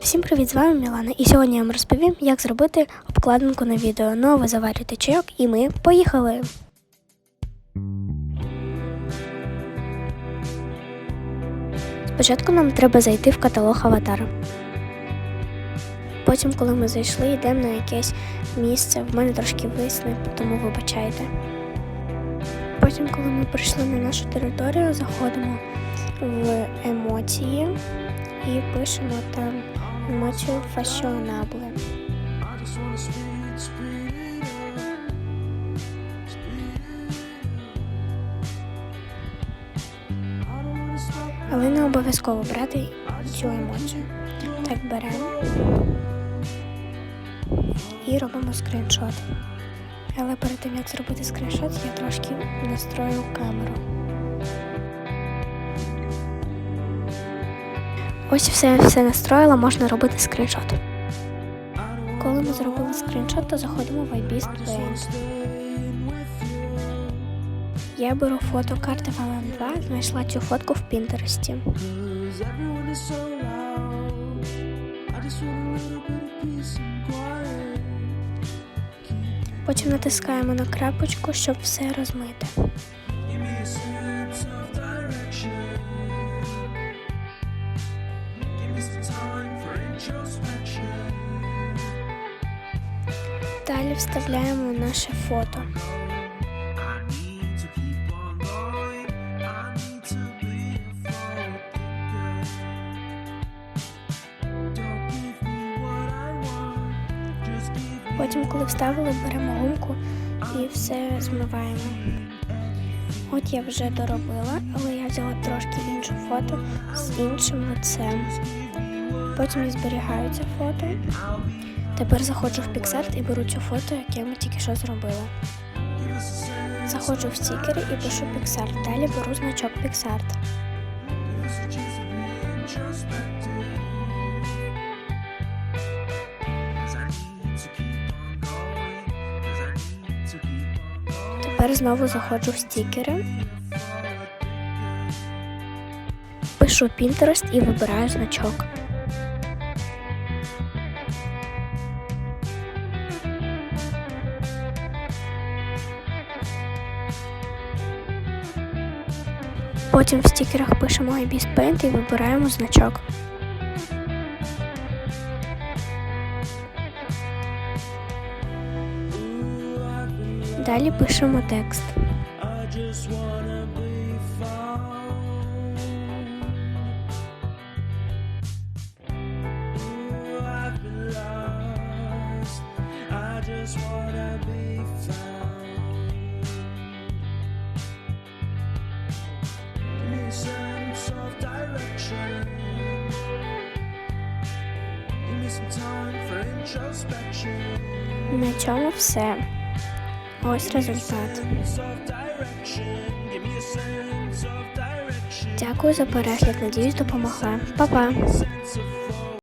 Всім привіт, з вами Мілана. І сьогодні я вам розповім, як зробити обкладинку на відео. Ну, а ви заварюєте чайок, і ми поїхали. Спочатку нам треба зайти в каталог аватара. Потім, коли ми зайшли, йдемо на якесь місце. В мене трошки висне, тому вибачайте. Потім, коли ми прийшли на нашу територію, заходимо в емоції і пишемо там емоцію фashionable. Але не обов'язково брати цю емоцію. Так беремо і робимо скріншот. Але перед тим як зробити скріншот, я трошки настрою камеру. Ось все, все настроїла, можна робити скріншот. Коли ми зробили скріншот, то заходимо в iBeast Paint. Я беру фото карти Valorant 2, знайшла цю фотку в Пінтересті. Потім натискаємо на крапочку, щоб все розмити. Want. Just give me Потім, коли вставили, беремо гумку і все змиваємо. От я вже доробила, але я взяла трошки інше фото з іншим лицем. Потім зберігаю це фото. Тепер заходжу в PixArt і беру цю фото, яке ми тільки що зробили. Заходжу в стікери і пишу PixArt. Далі беру значок PixArt. Тепер знову заходжу в стікери. Пишу Pinterest і вибираю значок. Потім в стікерах пишемо IBIS Paint і вибираємо значок. Далі пишемо текст. Just wanna be На цьому все. Ось результат. Дякую за перегляд. Надіюсь, допомогла. Па-па!